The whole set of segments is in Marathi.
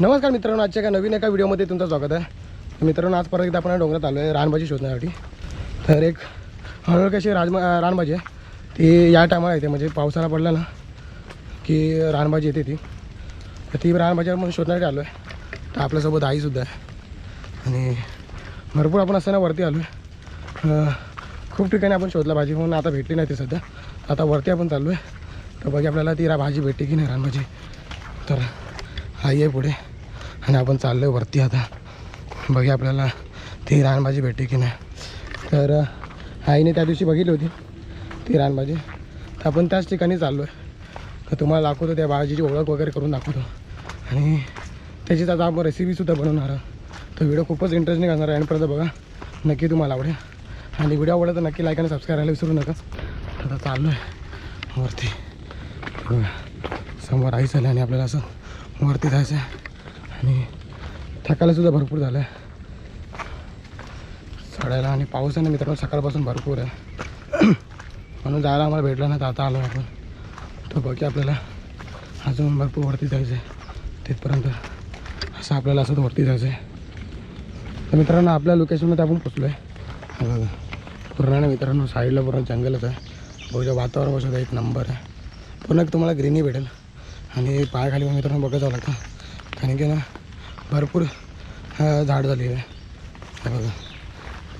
नमस्कार मित्रांनो आजच्या एका नवीन एका व्हिडिओमध्ये तुमचं स्वागत आहे. मित्रांनो आज परत एकदा आपण डोंगरात आलो आहे रानभाजी शोधण्यासाठी. तर एक हळूहळू कशी राजमा रानभाजी आहे ती या टायमाला येते. म्हणजे पावसाळा पडला ना की रानभाजी येते ती. तर ती रानभाजी म्हणून शोधण्यासाठी आलो आहे तर आपल्यासोबत आईसुद्धा आहे. आणि भरपूर आपण असताना वरती आलो आहे खूप ठिकाणी आपण शोधला भाजी म्हणून आता भेटली नाही ती सध्या. आता वरती आपण चाललो आहे तर बघा आपल्याला ती रा भाजी भेटते की नाही रानभाजी. तर आई आहे पुढे. आणि आपण चाललो आहे वरती आता. बघी आपल्याला ती रानभाजी भेटते की नाही. तर आईने त्या दिवशी बघितली होती ती रानभाजी. तर आपण त्याच ठिकाणी चाललो आहे तर तुम्हाला दाखवतो त्या भाजीची ओळख वगैरे करून दाखवतो. आणि त्याचीच आता आपण रेसिपीसुद्धा बनवणार तर व्हिडिओ खूपच इंटरेस्टिंग असणार आहे. आणि बघा नक्की तुम्हाला आवडेल. आणि व्हिडिओ आवडला तर नक्की लाईक आणि सबस्क्राईब करायला विसरू नका. आता चाललो आहे वरती समोर आई झालं आणि आपल्याला असं वरती जायचं आहे आणि थकायलासुद्धा भरपूर झालं आहे चढायला आणि पाऊस आणि मित्रांनो सकाळपासून भरपूर आहे. म्हणून जायला आम्हाला भेटलं नाही तर आता आलो आपण. तो बघी आपल्याला अजून भरपूर वरती जायचं आहे तिथपर्यंत असं आपल्याला असं वरती जायचं आहे तर मित्रांनो आपल्या लोकेशनमध्ये आपण पोचलो आहे बघा पूर्ण मित्रांनो साईडला पूर्ण जंगलच आहे. बघा वातावरण बसत एक नंबर आहे. पूर्ण एक तुम्हाला ग्रीनही भेटेल. आणि पायाखाली मित्रांनो बघत जावं लागतं. कारण की ना भरपूर झाड झालेलं आहे. बघा.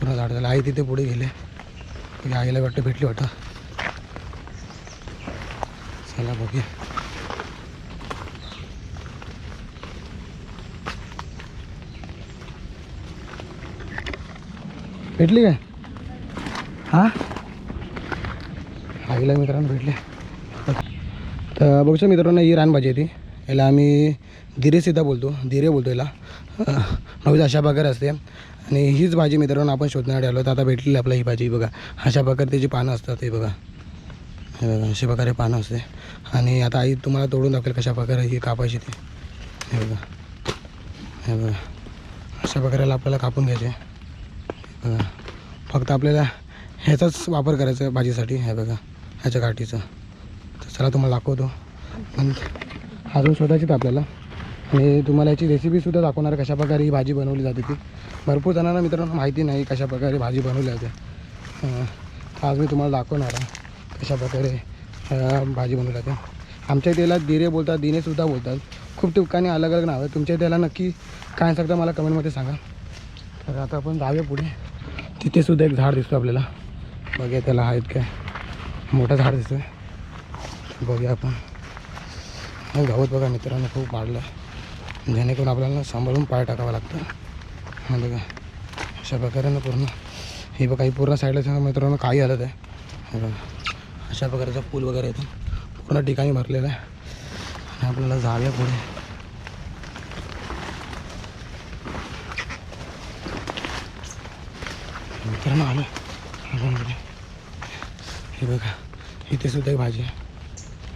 पूर्ण झाड झालं आई तिथे पुढे गेले. म्हणजे आईला वाटतं भेटली वाटतं. चला बघूया. भेटली काय? हां? आईला मित्रांनो भेटले. तर बघू मित्रांनो ही रानभाजी आहे ती. याला आम्ही धीरेसिद्धा बोलतो धीरे बोलतो याला. नवीन अशा प्रकारे असते. आणि हीच भाजी मित्रांनो आपण शोधण्यासाठी आलो तर आता भेटलेली आपल्याला ही भाजी बघा. अशा प्रकारे त्याची पानं असतात हे बघा. हे बघा अशा प्रकारे पानं असते. आणि आता आई तुम्हाला तोडून दाखवेल कशा प्रकारे ही कापायची ती. हे बघा. हे बघा. अशा प्रकारेला आपल्याला कापून घ्यायचे. बघा. फक्त आपल्याला ह्याचाच वापर करायचा आहे भाजीसाठी. हे बघा. ह्याच्या गाठीचा. तर चला तुम्हाला दाखवतो. पण अजून शोधायचीत आपल्याला. आणि तुम्हाला याची रेसिपीसुद्धा दाखवणार कशाप्रकारे ही भाजी बनवली जाते ती. भरपूर जणांना मित्रांनो माहिती नाही कशा प्रकारे भाजी बनवली जाते. आज मी तुम्हाला दाखवणार आहे कशा प्रकारे भाजी बनवली जाते. आमच्या इथेला दिरे बोलतात दिनेसुद्धा बोलतात. खूप ठिकाणी अलग अलग नाव आहे तुमच्या इथेला नक्की काय सांगता मला कमेंटमध्ये सांगा. तर आता आपण जाऊया पुढे. तिथेसुद्धा एक झाड दिसतो आपल्याला. बघूया त्याला आहेत काय. मोठं झाड दिसतं बघूया आपण. आणि गवत बघा मित्रांनो खूप वाढलं आहे. जेणेकरून आपल्याला सांभाळून पाय टाकावं लागतं. म्हणजे हा बघा अशा प्रकारे ना पूर्ण हे बघा ही पूर्ण साईडला मित्रांनो काही आलं आहे. बघा अशा प्रकारचा पूल वगैरे येतो पूर्ण ठिकाणी भरलेलं आहे. आणि आपल्याला जाव्या पुढे. मित्रांनो आलं. हे बघा इथे सुद्धा एक भाजी आहे.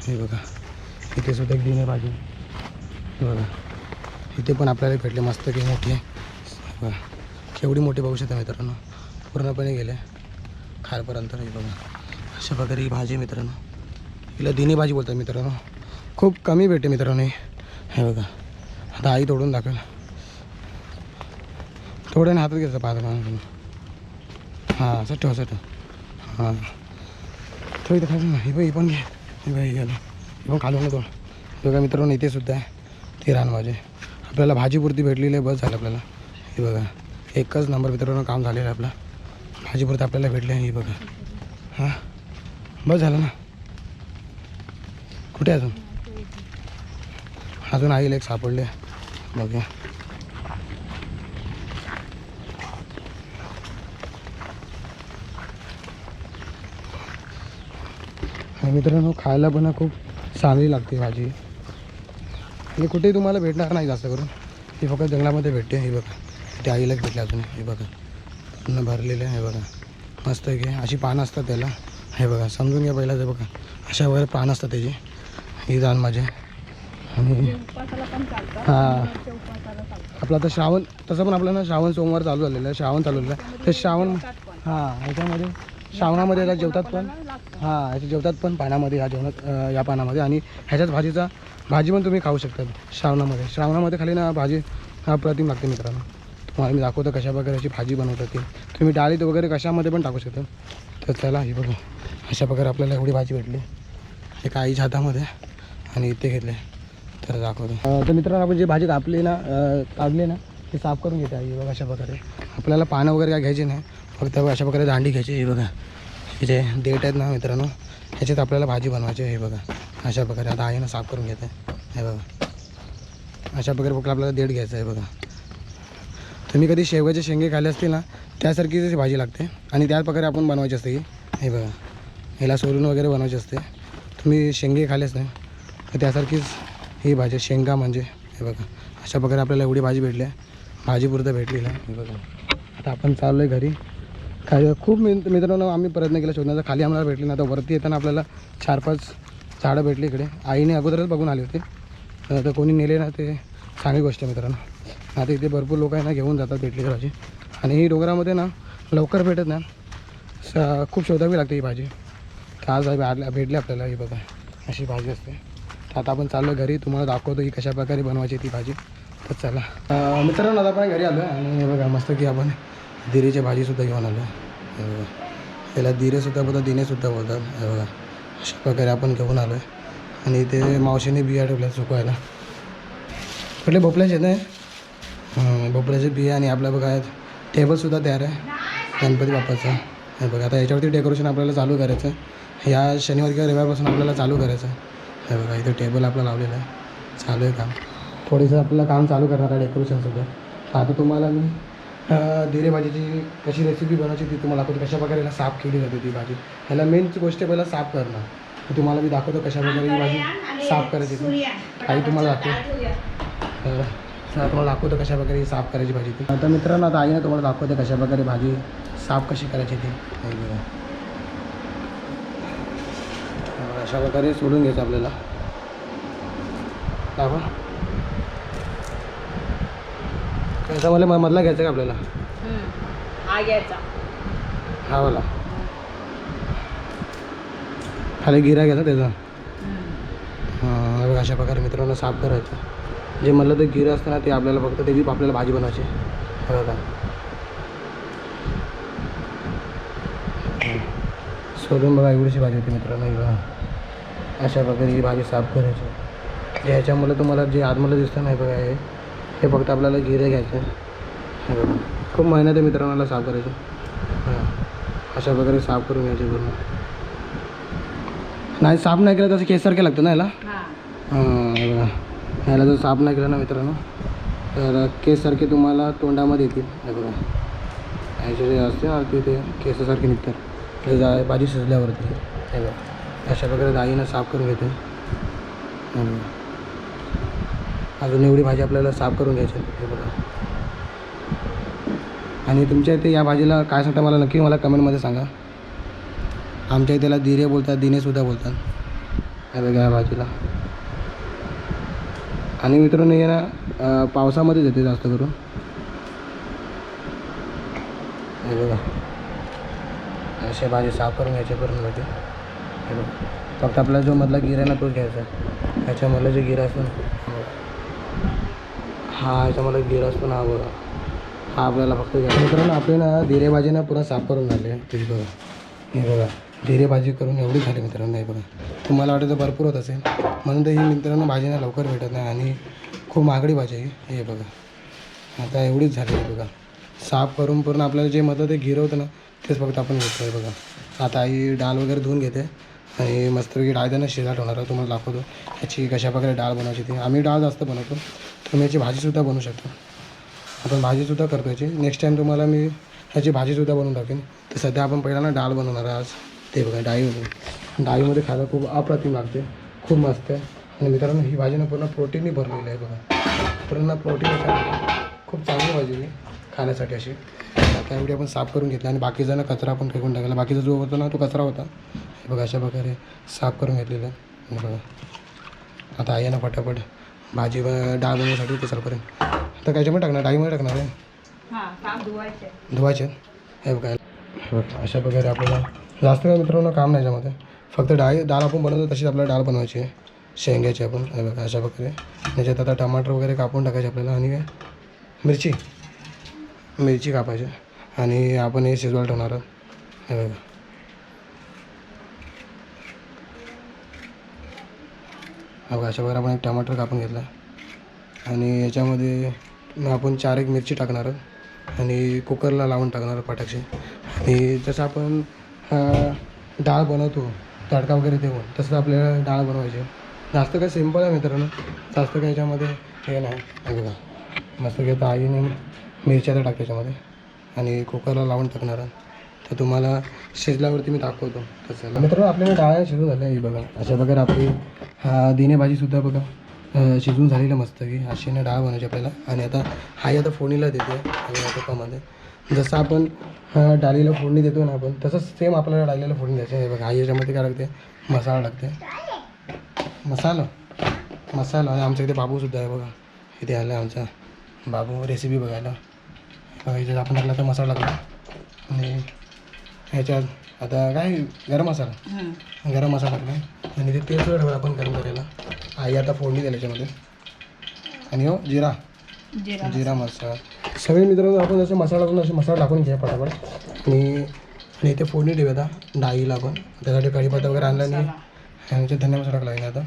हे बघा. इथे सुद्धा एक दिने भाजी बघा. इथे पण आपल्याला भेटले मस्त की मोठे. बघा. केवढी मोठी बघू शकता मित्रांनो. पूर्णपणे गेले. खालपर्यंत नाही बघा. अशा प्रकारे ही भाजी आहे मित्रांनो. हिला दिनी भाजी बोलतात मित्रांनो. खूप कमी भेटते मित्रांनो हे. बघा. आता आई तोडून दाखवेल. थोड्याने हातात घ्यायचं पाहता हां असं ठेव असं ठेव हां. ठेव इथं खायचं ना. हे बाई ही पण घे. हे बाई गेलं पण खालून तो बघा मित्रांनो इथे सुद्धा आहे ते रानभाजी आपल्याला भाजीपुरती भेटलेली आहे बस झालं आपल्याला. हे बघा एकच नंबर मित्रांनो काम झालेलं आहे आपलं. भाजीपुरती आपल्याला भेटली आहे हे बघा. हां? बस झालं ना? कुठे अजून? अजून आईला एक सापडले बघूया. आणि मित्रांनो खायला पण खूप चांगली लागते भाजी. आणि कुठेही तुम्हाला भेटणार नाही जास्त करून. ही फक्त जंगलामध्ये भेटते. हे बघा. ते आईलाच भेटले अजून. हे बघा. पूर्ण भरलेले आहे हे बघा. मस्त आहे की. अशी पानं असतात त्याला. हे बघा. समजून घ्या पहिला ते बघा. अशा वगैरे पानं असतात त्याची. ही जाण माझे. आणि हां. आपलं आता श्रावण तसं पण आपलं ना श्रावण सोमवार चालू झालेलं आहे. श्रावण चालू झालेलं आहे. ते श्रावण हां. ह्याच्यामध्ये श्रावणामध्ये जेवतात पण. हां ह्याचे जेवतात पण पाण्यामध्ये या जेवणात या पानामध्ये. आणि ह्याच्याच भाजीचा भाजी पण तुम्ही खाऊ शकता श्रावणामध्ये. श्रावणामध्ये खाली ना भाजी अप्रतिम लागते मित्रांनो. तुम्हाला मी दाखवतो कशा प्रकारची भाजी बनवतात ती. तुम्ही डाळीत वगैरे कशामध्ये पण टाकू शकता. तर चला हे बघा. अशा प्रकारे आपल्याला एवढी भाजी भेटली. एका आईच्या हातामध्ये आणि इथे घेतले. तर दाखवतो. तर मित्रांनो आपण जी भाजी कापली ना काढली ना ती साफ करून घेते आई. बघा अशा प्रकारे. आपल्याला पानं वगैरे काय घ्यायचे नाही. फक्त अशा प्रकारे दांडी घ्यायची. हे बघा. हे जे देठ आहेत ना मित्रांनो ह्याच्यात आपल्याला भाजी बनवायची आहे हे बघा. अशा प्रकारे आता आईनं साफ करून घेते हे बघा. अशा प्रकारे फक्त आपल्याला देठ घ्यायचं आहे बघा. तुम्ही कधी शेवगाचे शेंगे खाले असतील ना त्यासारखीच भाजी लागते. आणि त्याच प्रकारे आपण बनवायची असते ही हे बघा. ह्याला सोलून वगैरे बनवायची असते. तुम्ही शेंगे खाल्लेच नाही तर त्यासारखीच ही भाजी शेंगा म्हणजे हे बघा. अशा प्रकारे आपल्याला एवढी भाजी भेटली आहे. भाजीपुरतं भेटलेलं आहे हे बघा. आता आपण चाललो आहे घरी. काय खूप मित्र मित्रांनो आम्ही प्रयत्न केला शोधण्याचा. खाली आम्हाला भेटली ना तर वरती येताना आपल्याला चार पाच झाडं भेटली इकडे. आईने अगोदरच बघून आले होते. तर कोणी नेले ना ते चांगली गोष्ट आहे मित्रांनो. आता इथे भरपूर लोक आहे ना घेऊन जातात भेटली भाजी आणि ही डोंगरामध्ये ना लवकर भेटत ना स खूप शोधावी लागते ही भाजी. तर आज भेटली आपल्याला ही बघा. अशी भाजी असते. तर आता आपण चाललो घरी. तुम्हाला दाखवतो की कशा प्रकारे बनवायची ती भाजी. तर चला. मित्रांनो आता आपण घरी आलो आणि बघा मस्त की आपण दिरीची भाजीसुद्धा घेऊन आलो. हे बघा याला दिरेसुद्धा बोलतात दिनेसुद्धा बोलतात. हे बघा अशा प्रकारे आपण घेऊन आलो आहे आणि इथे मावशीने बिया ठेवल्या सुकवायला. कुठले भोपळ्याचे आहेत ना भोपळ्याचे बिया आणि आपल्या बघा टेबलसुद्धा तयार आहे. गणपती बाप्पाचा. हे बघा आता याच्यावरती डेकोरेशन आपल्याला चालू करायचं आहे. या शनिवार किंवा रविवारपासून आपल्याला चालू करायचं आहे. हे बघा इथे टेबल आपलं लावलेला आहे. चालू आहे काम. थोडीसं आपलं काम चालू करणार आहे डेकोरेशनसुद्धा आता तुम्हाला मी. दिरे भाजीची कशी रेसिपी बनवायची ती तुम्हाला दाखवतो. कशा प्रकारे याला साफ केली जाते ती भाजी. ह्याला मेन गोष्ट आहे पहिला साफ करणं. तुम्हाला मी दाखवतो कशा प्रकारे ही भाजी साफ करायची ती. काही तुम्हाला दाखवतो. तुम्हाला दाखवतो कशा प्रकारे ही साफ करायची भाजी ती. आता मित्रांनो आता आईने तुम्हाला दाखवते कशा प्रकारे भाजी साफ कशी करायची ती. अशा प्रकारे सोडून घ्यायचं आपल्याला. दाखवा. त्याच्यामध्ये म- मधला घ्यायचा का आपल्याला? हा घ्यायचा. हा वाला. खाली गिरा घ्यायचा त्याचा. हां हे बघा, अशा प्रकारे मित्रांनो साफ करायचं. जे म्हणलं ते गिरं असतं ना ते आपल्याला फक्त त्याची आपल्याला भाजी बनवायची हे बघा. सोडून बघा एवढीशी भाजी होती मित्रांनो ही बघा. अशा प्रकारे ही भाजी साफ करायची जे ह्याच्यामुळे तुम्हाला जे आतमध्ये दिसतं नाही बघा हे. हे फक्त आपल्याला गिरे घ्यायचं हे बघा. खूप मेहनत आहे मित्रांनो साफ करायची. हां. अशा प्रकारे साफ करून घ्यायचे पूर्ण. नाही साफ नाही केलं तसं केससारखं लागतं ना याला? हा. बघा. ह्याला जर साफ नाही केलं ना मित्रांनो तर केससारखे तुम्हाला तोंडामध्ये येतील. हे बघा. ह्याचे जे असते ना ते ते केसासारखे निघतात. ते जा भाजी शिजल्यावरती. हे बघा. अशा प्रकारे दाईनं साफ करून घेते. अजून एवढी भाजी आपल्याला साफ करून घ्यायची हे बघा. आणि तुमच्या इथे या भाजीला काय सांगता मला नक्की मला कमेंटमध्ये सांगा. आमच्या इथेला त्याला दिरे बोलतात दिनेसुद्धा बोलतात. हे बघा या भाजीला. आणि मित्रांनो हे ना पावसामध्येच येते जास्त करून. हे बघा. असे भाजी साफ करून घ्यायचे करून घ्यायचे हे बघा. फक्त आपला जो मधला गिरा आहे ना तोच घ्यायचा त्याच्यामधला जो गिरा असतो ना हा याचा मला ह्याच्यामधला पण हा बघा. हा आपल्याला फक्त घ्यायचा. मित्रांनो आपले ना दिरे ना पुरा साफ करून झाले. तुझी बघा. हे बघा. धीरेबाजी करून एवढी झाली मित्रांनो हे बघा. तुम्हाला वाटतं तर भरपूर होत असेल. म्हणून तर ही मित्रांनो भाजीना लवकर भेटत नाही आणि खूप महागडी भाजी आहे हे. बघा. आता एवढीच झाली आहे बघा. साफ करून पूर्ण आपल्याला जे मतं ते गिरवतं ना तेच फक्त आपण घेतो आहे बघा. आता आई डाळ वगैरे धुवून घेते. आणि मस्तपैकी डाळ त्यांना शिजायला ठेवणार आहे तुम्हाला दाखवतो. याची कशा प्रकारे डाळ बनवायची ती. आम्ही डाळ जास्त बनवतो. तुम्ही याची भाजीसुद्धा बनवू शकता. आपण भाजीसुद्धा करतो याची. नेक्स्ट टाईम तुम्हाला मी ह्याची भाजीसुद्धा बनवून टाकेन तर सध्या आपण पहिल्यांदा डाळ बनवणार आहे आज ते बघा डाळीमध्ये. डाळीमध्ये खायला खूप अप्रतिम लागते. खूप मस्त आहे. आणि मित्रांनो ही भाजीनं पूर्ण प्रोटीननी भरलेली आहे बघा. पूर्ण प्रोटीन खूप चांगली भाजी मी खाण्यासाठी अशी. त्यावेळी आपण साफ करून घेतला आणि बाकीचा ना कचरा आपण फेकून टाकला. बाकीचा जो होता ना तो कचरा होता. बघा अशा प्रकारे साफ करून घेतलेलं आहे. बघा आता आहे ना फटाफट भाजी डाळ बनवण्यासाठी ते सर्वपर्यंत आता कायच्यामध्ये टाकणार? डाळीमध्ये टाकणार आहे. धुवायचे. हे हे बघा अशा प्रकारे आपल्याला जास्त काय मित्रांनो काम नाही याच्यामध्ये फक्त डाळ डाळ आपण बनवतो तशीच आपल्याला डाळ बनवायची आहे. शेंग्याची आपण हे बघा अशा प्रकारे. त्याच्यात आता टमाटर वगैरे कापून टाकायचे आपल्याला. आणि काय? मिरची. मिरची कापायची. आणि आपण हे शिजवायला ठेवणार आहोत. हे बघा. बघा अशा प्रकारे आपण एक टमाटर कापून घेतला आणि याच्यामध्ये आपण चार एक मिरची टाकणार आहोत. आणि कुकरला लावून टाकणार आहोत आणि जसं आपण डाळ बनवतो तडका वगैरे देऊन तसं आपल्याला डाळ बनवायची जास्त काय सिंपल आहे मित्रांनो. जास्त काय याच्यामध्ये हे नाही. बघा. मस्त घेता आईने मिरच्या तर टाक त्याच्यामध्ये आणि कुकरला लावून टाकणार तर तुम्हाला शिजल्यावरती मी दाखवतो. तसं मित्रांनो आपल्याला डाळ शिजू झाल्या ही बघा. अशा प्रकारे आपली हा दिने भाजीसुद्धा बघा. शिजून झालेलं मस्त की अशीने डाळ बनवायची आपल्याला. आणि आता हाई आता फोडणीला देते या तुपामध्ये जसं आपण डाळीला फोडणी देतो ना आपण तसंच सेम आपल्याला डाळीला फोडणी द्यायची आहे. बघा आई याच्यामध्ये काय लागते मसाला लागते मसाला? मसाला. आणि आमच्या इथे बाबूसुद्धा आहे बघा. इथे आला आमचा बाबू रेसिपी बघायला. बघा इथे आपण टाकला तर मसाला लागला आणि ह्याच्यात आता काय गरम मसाला? गरम मसाला टाकला आणि ते तेल सुद्धा ठेवलं आपण गरम करायला. आई आता फोडणी दिली याच्यामध्ये आणि हो जिरा. जिरा जिरा मसाला. सगळे मित्रांनो आपण जसे मसाला टाकून असे मसाला टाकून घ्या पटापट. आणि आणि इथे फोडणी ठेवूया आता डाळीला आपण. त्यासाठी कढीपत्ता वगैरे आणला आणि ह्याच्यात धन्या मसाला टाकला आहे आता.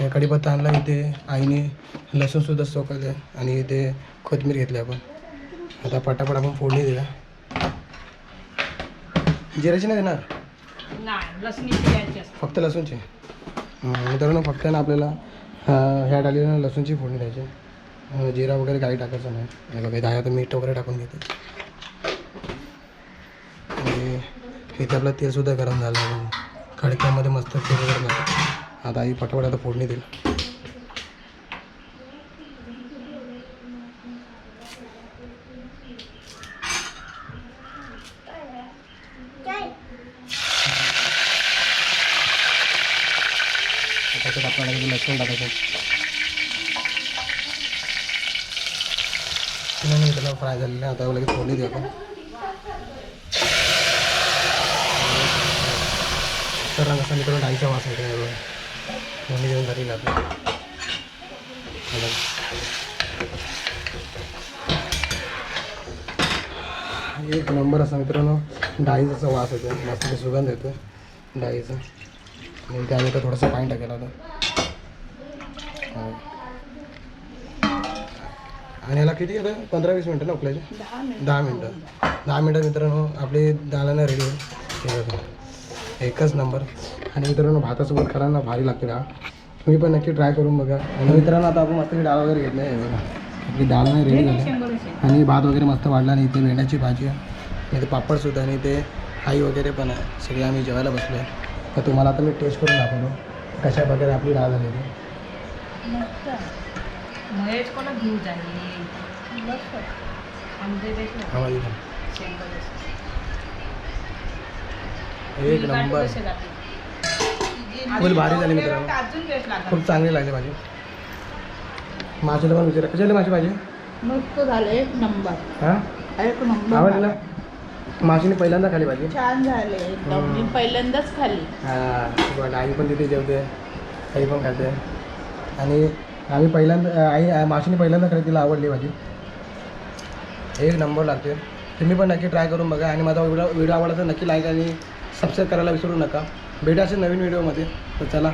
हे कढीपत्ता आणला इथे आईने लसूणसुद्धा सोकले आणि इथे कोथिंबीर घेतली आपण. आता पटापट आपण फोडणी देऊया. जिऱ्याची नाही देणार? नाही लसणीची द्यायची असते. फक्त लसूणची? हं, मित्रांनो फक्त ना आपल्याला अं, ह्या डाळीला लसूणची फोडणी द्यायची. अं, जिरा वगैरे काही टाकायचं नाही. हे बघा आहे आता मीठ वगैरे टाकून घेते. आणि इथे आपलं तेलसुद्धा गरम झालं आहे. खडक्यामध्ये मस्त तेल वगैरे आता आई पटापट आता फोडणी देईल. त्याच्यात आपल्याला इथे लसूण टाकायचं? नाही त्याला फ्राय झालेलं आहे आता लगेच फोडणी देऊ आपण. तर कसं मित्रांनो डाळीचा वास येतो फोडणी देऊन झालेली आहे एक नंबर असा मित्रांनो डाळीचा असा वास येतो मस्त सुगंध येतो डाळीचा. आणि त्यानंतर थोडंसं पाणी आता हो. आणि याला किती येतं पंधरा वीस मिनटं ना उकलायचे? दहा मिनिट. दहा मिनटं. मित्रांनो आपली डाळानं रेडी होईल हे. एकच नंबर आणि मित्रांनो भातासोबत खरा ना भारी लागते डाळ तुम्ही पण नक्की ट्राय करून बघा. आणि मित्रांनो आता आपण मस्त डाळ वगैरे घेतली आहे. हे बघा. आपली डाळ रेडी झाली. आणि भात वगैरे मस्त वाढला आणि इथे भेंड्याची भाजी आहे. इथे पापडसुद्धा आणि इथे आई वगैरे पण आहे. सगळे आम्ही जेवायला बसलो आहे तर तुम्हाला आता मी टेस्ट करून दाखवतो. कशा प्रकारे आपली डाळ हा. शंभर रुपये. एक नंबर? फुल भारी झाली मित्रांनो. खूप चांगली लागली भाजी. माझ्याला पण विचारा. कशी झाली माझी भाजी? मस्त झाले. एक नंबर. हां? एक नंबर आवडली? ना माशीने पहिल्यांदा खाली भाजी? छान झाले एकदम. मी पहिल्यांदाच खाल्ली. हां बरं. आई पण तिथे जेवते. आई पण खाते. आणि आम्ही पहिल्यांदा आई आ- माशीने पहिल्यांदा खाली तिला आवडली भाजी. एक नंबर लागते. तुम्ही पण नक्की ट्राय करून बघा. आणि माझा व्हिडिओ व्हिडिओ आवडला तर नक्की लाईक आणि सबस्क्राईब करायला विसरू नका. भेटा असे नवीन व्हिडिओमध्ये तर चला.